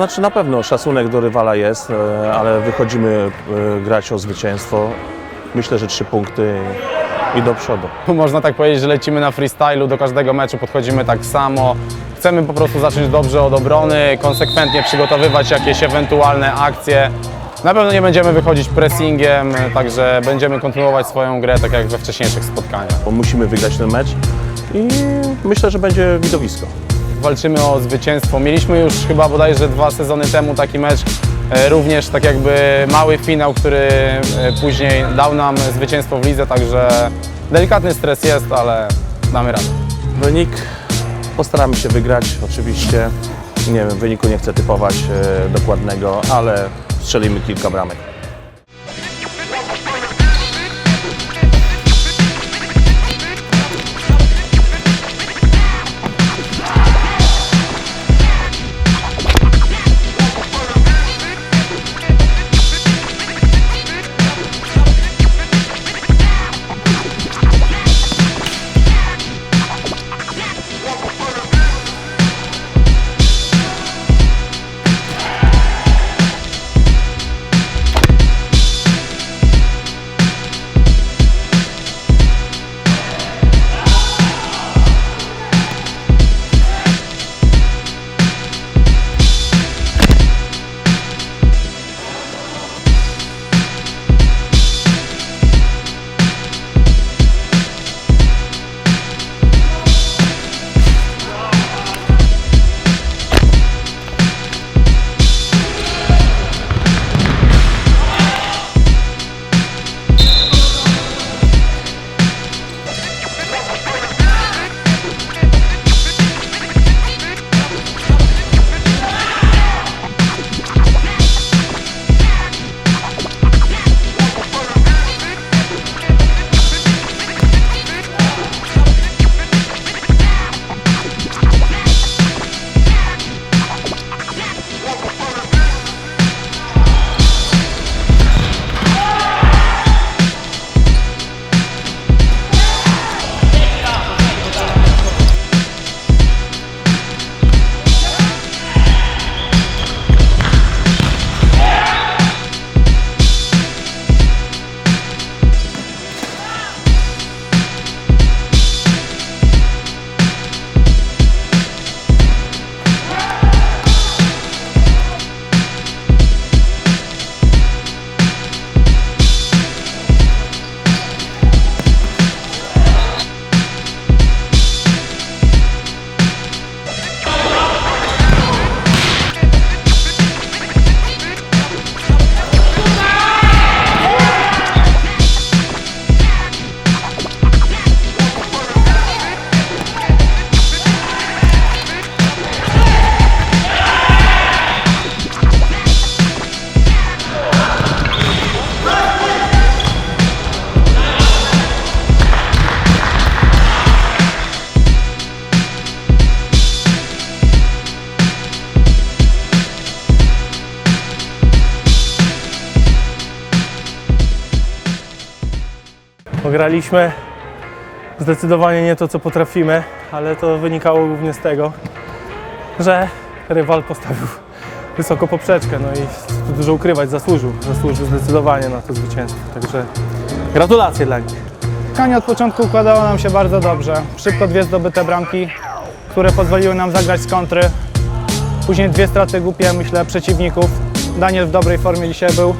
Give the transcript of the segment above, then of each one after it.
Znaczy na pewno szacunek do rywala jest, e, ale wychodzimy e, grać o zwycięstwo. Myślę, że trzy punkty i do przodu. Można tak powiedzieć, że lecimy na freestylu, do każdego meczu podchodzimy tak samo. Chcemy po prostu zacząć dobrze od obrony, konsekwentnie przygotowywać jakieś ewentualne akcje. Na pewno nie będziemy wychodzić pressingiem, także będziemy kontynuować swoją grę tak jak we wcześniejszych spotkaniach. Bo musimy wygrać ten mecz i myślę, że będzie widowisko. Walczymy o zwycięstwo. Mieliśmy już chyba bodajże dwa sezony temu taki mecz, e, również tak jakby mały finał, który e, później dał nam zwycięstwo w lidze, także delikatny stres jest, ale damy radę. Wynik postaramy się wygrać oczywiście. Nie wiem, wyniku nie chcę typować e, dokładnego, ale strzelimy kilka bramek. Pograliśmy zdecydowanie nie to, co potrafimy, ale to wynikało głównie z tego, że rywal postawił wysoko poprzeczkę, no i dużo ukrywać, zasłużył, zasłużył zdecydowanie na to zwycięstwo, także gratulacje dla nich. Spotkanie od początku układało nam się bardzo dobrze. Szybko dwie zdobyte bramki, które pozwoliły nam zagrać z kontry. Później dwie straty głupie, myślę, przeciwników. Daniel w dobrej formie dzisiaj był.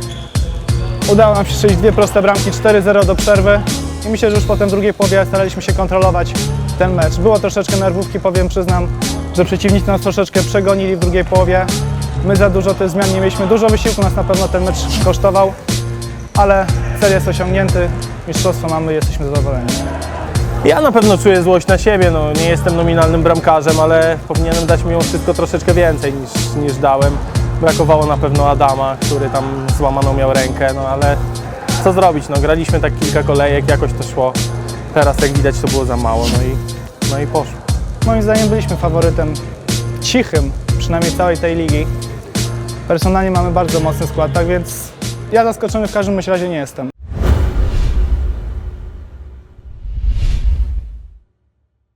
Udało nam się strzelić dwie proste bramki, 4-0 do przerwy. I myślę, że już potem w drugiej połowie staraliśmy się kontrolować ten mecz. Było troszeczkę nerwówki, powiem, przyznam, że przeciwnicy nas troszeczkę przegonili w drugiej połowie. My za dużo tych zmian nie mieliśmy. Dużo wysiłku nas na pewno ten mecz kosztował, ale cel jest osiągnięty. Mistrzostwo mamy, jesteśmy zadowoleni. Ja na pewno czuję złość na siebie, no nie jestem nominalnym bramkarzem, ale powinienem dać mimo wszystko troszeczkę więcej niż, niż dałem. Brakowało na pewno Adama, który tam złamaną miał rękę, no ale co zrobić, no graliśmy tak kilka kolejek, jakoś to szło. Teraz jak widać to było za mało, no i, no i poszło. Moim zdaniem byliśmy faworytem cichym, przynajmniej całej tej ligi. Personalnie mamy bardzo mocny skład, tak więc ja zaskoczony w każdym razie nie jestem.